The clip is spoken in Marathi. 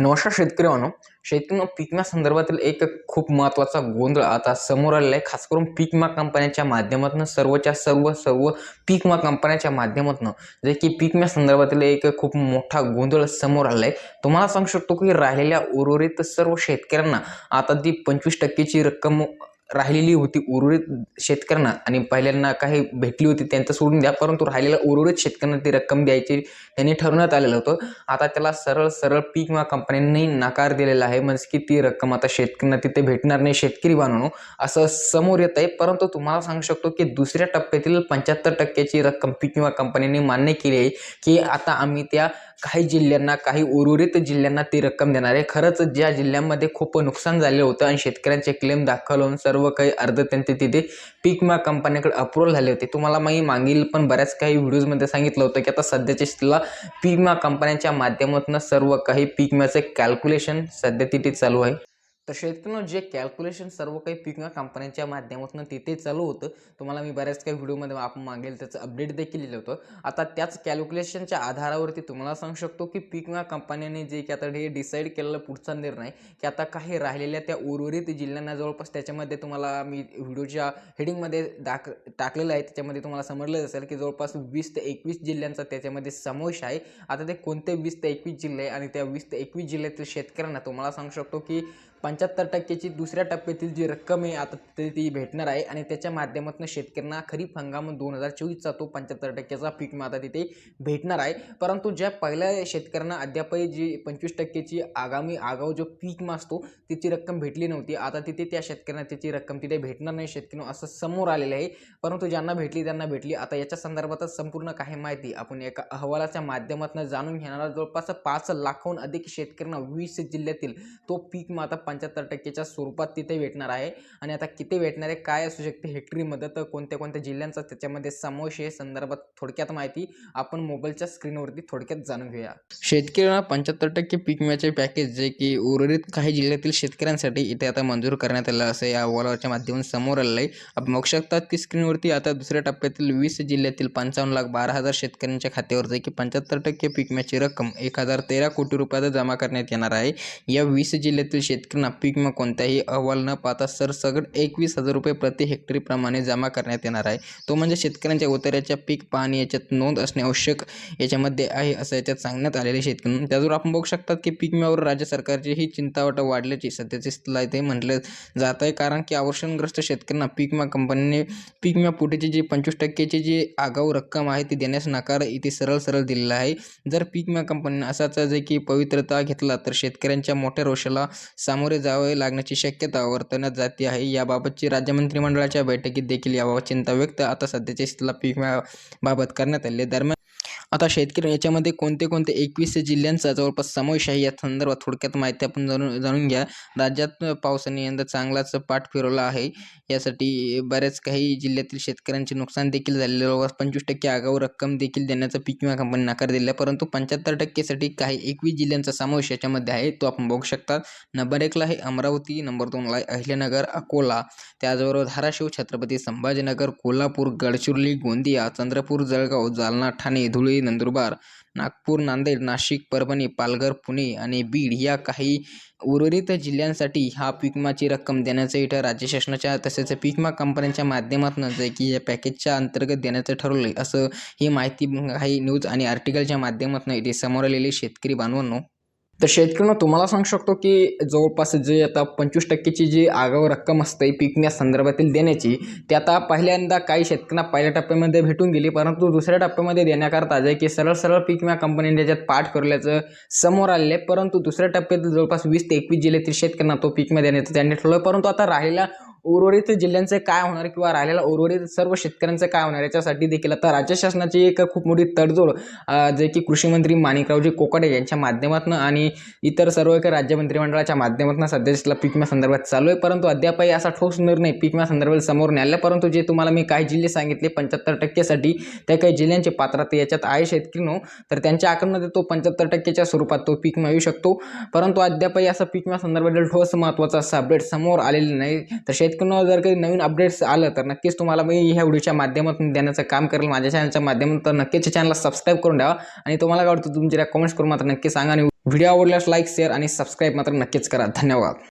नमस्कार शेतकरी म्हणून शेतकरी पीक संदर्भातील एक खूप महत्त्वाचा गोंधळ आता समोर आलेला आहे. खास करून पीक विमा कंपन्यांच्या माध्यमातून सर्वच्या सर्व सर्व पीकमा कंपन्याच्या कंपन्यांच्या माध्यमातून जे की पिकम्या संदर्भातील एक खूप मोठा गोंधळ समोर आलेला आहे. तुम्हाला सांगू शकतो की राहिलेल्या उर्वरित सर्व शेतकऱ्यांना आता ती पंचवीस टक्केची रक्कम राहिलेली होती उर्वरित शेतकऱ्यांना आणि पहिल्यांदा काही भेटली होती त्यांचं सोडून द्या परंतु राहिलेल्या उर्वरित शेतकऱ्यांना ती रक्कम द्यायची त्यांनी ठरवण्यात आलेलं होतं. आता त्याला सरळ सरळ पीक विमा कंपन्यांनी नकार दिलेला आहे. म्हणजे की ती रक्कम आता शेतकऱ्यांना तिथे भेटणार नाही शेतकरी बनवणं असं समोर येत आहे परंतु तुम्हाला सांगू शकतो की दुसऱ्या टप्प्यातील पंच्याहत्तर टक्क्याची रक्कम पीक विमा कंपन्यांनी मान्य केली आहे की आता आम्ही त्या काही जिल्ह्यांना काही उर्वरित जिल्ह्यांना ती रक्कम देणार आहे. खरंच ज्या जिल्ह्यांमध्ये खूप नुकसान झालेलं होतं आणि शेतकऱ्यांचे क्लेम दाखल होऊन सर्व काही अर्ध त्यांचे तिथे पीक विमा कंपन्याकडे अप्रुव्हल झाले होते. तुम्हाला मी मागील पण बऱ्याच काही व्हिडिओजमध्ये सांगितलं होतं की आता सध्याच्या स्थितीला पीक कंपन्यांच्या माध्यमातून सर्व काही पीक विम्याचे कॅल्क्युलेशन सध्या तिथे चालू आहे. तर शेतकऱ्यांना जे कॅल्क्युलेशन सर्व काही पीक विमा कंपन्यांच्या माध्यमातून तिथे चालू होतं तुम्हाला मी बऱ्याच काही व्हिडिओमध्ये आपण मागेल त्याचं अपडेट देखील दिलं होतं. आता त्याच कॅल्क्युलेशनच्या आधारावरती तुम्हाला सांगू शकतो की पीक विमा कंपन्यांनी जे की आता हे डिसाईड केलेला पुढचा निर्णय की आता काही राहिलेल्या त्या उर्वरित जिल्ह्यांना जवळपास त्याच्यामध्ये तुम्हाला मी व्हिडिओच्या हेडिंगमध्ये दाख टाकलेलं आहे. त्याच्यामध्ये तुम्हाला समजलं असेल की जवळपास वीस ते एकवीस जिल्ह्यांचा त्याच्यामध्ये समावेश आहे. आता ते कोणते वीस ते एकवीस जिल्हे आणि त्या वीस ते एकवीस जिल्ह्यातील शेतकऱ्यांना तुम्हाला सांगू शकतो की पंच्याहत्तर टक्क्याची दुसऱ्या टप्प्यातील जी रक्कम आहे आता ते ती भेटणार आहे आणि त्याच्या माध्यमातून शेतकऱ्यांना खरीप हंगाम दोन हजार चोवीसचा तो पंच्याहत्तर टक्क्याचा पीक विमा आता तिथे भेटणार आहे. परंतु ज्या पहिल्या शेतकऱ्यांना अद्यापही जी पंचवीस टक्क्याची आगामी आगाऊ जो पीक विमा असतो तिची रक्कम भेटली नव्हती. आता तिथे त्या शेतकऱ्यांना त्याची रक्कम तिथे भेटणार नाही शेतकऱ्यांना असं समोर आलेलं आहे. परंतु ज्यांना भेटली त्यांना भेटली. आता याच्या संदर्भातच संपूर्ण काही माहिती आपण एका अहवालाच्या माध्यमातून जाणून घेणारा जवळपास पाच लाखाहून अधिक शेतकऱ्यांना वीस जिल्ह्यातील तो पीक विमा आता पंच्याहत्तर टक्केच्या स्वरूपात तिथे भेटणार आहे. आणि आता किती भेटणार आहे काय असू शकते हेक्टरीमध्ये तर कोणत्या कोणत्या जिल्ह्यांचा त्याच्यामध्ये समावेश आहे संदर्भात थोडक्यात माहिती आपण मोबाईलच्या स्क्रीनवरती थोडक्यात जाणून घेऊया. शेतकऱ्यांना पंच्याहत्तर टक्के पीक विम्याचे पॅकेज जे की उर्वरित काही जिल्ह्यातील शेतकऱ्यांसाठी इथे आता मंजूर करण्यात आलं असं या अहवालाच्या माध्यमातून समोर आलेलं आहे. आपण बघू शकतात की स्क्रीनवरती आता दुसऱ्या टप्प्यातील वीस जिल्ह्यातील पंचावन्न लाख बारा हजार शेतकऱ्यांच्या खात्यावर जे की पंच्याहत्तर टक्के पीक विम्याची रक्कम एक हजार तेरा कोटी रुपयात जमा करण्यात येणार आहे. या वीस जिल्ह्यातील शेतकरी शेतकऱ्यांना पीक विमा कोणत्याही अहवाल न पाहता सरसगट एकवीस हजार रुपये प्रति हेक्टरीप्रमाणे जमा करण्यात येणार आहे. तो म्हणजे शेतकऱ्यांच्या उतार्याच्या पीक पाहणी याच्यात नोंद असणे आवश्यक याच्यामध्ये आहे असं याच्यात सांगण्यात आलेले शेतकरी. त्याचबरोबर आपण बघू शकतात की पीक विम्यावर राज्य सरकारची ही चिंतावाट वाढल्याची सध्याची स्थिती ते म्हटलं जात आहे. कारण की अवर्षणग्रस्त शेतकऱ्यांना पीक विमा कंपनीने पीक विमा पोटीची जी पंचवीस टक्केची जी आगाऊ रक्कम आहे ती देण्यास नकार इथे सरळ सरळ दिलेला आहे. जर पीक विमा कंपनीने असाच जे की पवित्रता घेतला तर शेतकऱ्यांच्या मोठ्या रोषाला सामोरे जावे लागण्याची शक्यता वर्तवण्यात जाते आहे. याबाबतची राज्य मंत्रिमंडळाच्या बैठकीत देखील याबाबत चिंता व्यक्त आता सध्याच्या स्थितीला पीक विम्याबाबत करण्यात आली दरम्यान आता शेतकरी याच्यामध्ये कोणते कोणते एकवीस जिल्ह्यांचा जवळपास समावेश आहे या संदर्भात थोडक्यात माहिती आपण जाणून जाणून घ्या. राज्यात पावसाने यंदा चांगलाच पाठ फिरवला आहे. यासाठी बऱ्याच काही जिल्ह्यातील शेतकऱ्यांचे नुकसान देखील झालेले जवळपास पंचवीस टक्के आगाऊ रक्कम देखील देण्याचा पीक विमा कंपनी नकार दिला परंतु पंच्याहत्तर टक्केसाठी काही एकवीस जिल्ह्यांचा समावेश याच्यामध्ये आहे. तो आपण बघू शकता. नंबर एकला आहे अमरावती नंबर दोनला आहे अहिल्यानगर अकोला. त्याचबरोबर धाराशिव छत्रपती संभाजीनगर कोल्हापूर गडचिरोली गोंदिया चंद्रपूर जळगाव जालना ठाणे धुळे नंदुरबार नागपूर नांदेड नाशिक परभणी पालघर पुणे आणि बीड या काही उर्वरित जिल्ह्यांसाठी हा पीक विमाची रक्कम देण्याचं इथं राज्य शासनाच्या तसेच पीक विमा कंपन्यांच्या माध्यमातून जे की या पॅकेजच्या अंतर्गत देण्याचं ठरवलं आहे असं ही माहिती काही न्यूज आणि आर्टिकलच्या माध्यमातून इथे समोर आलेले शेतकरी बांधवांनो. तर शेतकऱ्यांना तुम्हाला सांगू शकतो की जवळपास जे आता पंचवीस टक्केची जी आगाऊ रक्कम असते पिकण्या संदर्भातील देण्याची ती आता पहिल्यांदा काही शेतकऱ्यांना पहिल्या टप्प्यामध्ये भेटून गेली परंतु दुसऱ्या टप्प्यामध्ये देण्याकरता जे की सरळ सरळ पीक विमा कंपनीने त्याच्यात पाठ करल्याचं समोर आलेलं आहे परंतु दुसऱ्या टप्प्यात जवळपास वीस ते एकवीस जिल्ह्यातील शेतकऱ्यांना तो पीक विमा देण्याचं त्यांनी ठरवलं परंतु आता राहिला उर्वरित जिल्ह्यांचं काय होणार किंवा राहिलेला उर्वरित सर्व शेतकऱ्यांचं काय होणार याच्यासाठी देखील आता राज्य शासनाची एक खूप मोठी तडजोड जे की कृषीमंत्री माणिकरावजी कोकाटे यांच्या माध्यमातून आणि इतर सर्व एका राज्य मंत्रिमंडळाच्या माध्यमातून सध्याच्या पीक संदर्भात चालू आहे. परंतु अद्यापही असा ठोस निर्णय पीक संदर्भात समोर न्यायला परंतु जे तुम्हाला मी काही जिल्हे सांगितले पंच्याहत्तर टक्केसाठी त्या काही जिल्ह्यांची पात्रता याच्यात आहे शेतकरीनो तर त्यांच्या आकारमध्ये तो पंच्याहत्तर टक्केच्या स्वरूपात तो पीक मिळू येऊ शकतो. परंतु अद्यापही असा पीक संदर्भातील ठोस महत्त्वाचा असा अपडेट समोर आलेला नाही. तर शेतकऱ्यांना जर काही नवीन अपडेट्स आलं तर नक्कीच तुम्हाला मी ह्या व्हिडिओच्या माध्यमातून देण्याचं काम करेल माझ्या चॅनलच्या माध्यमातून. तर नक्कीच चॅनलला सबस्क्राईब करून द्यावा आणि तुम्हाला काय वाटतं तुमच्या कमेंट्स करून मात्र नक्की सांगा. आणि व्हिडिओ आवडल्यास लाईक शेअर आणि सबस्क्राईब मात्र नक्कीच करा. धन्यवाद.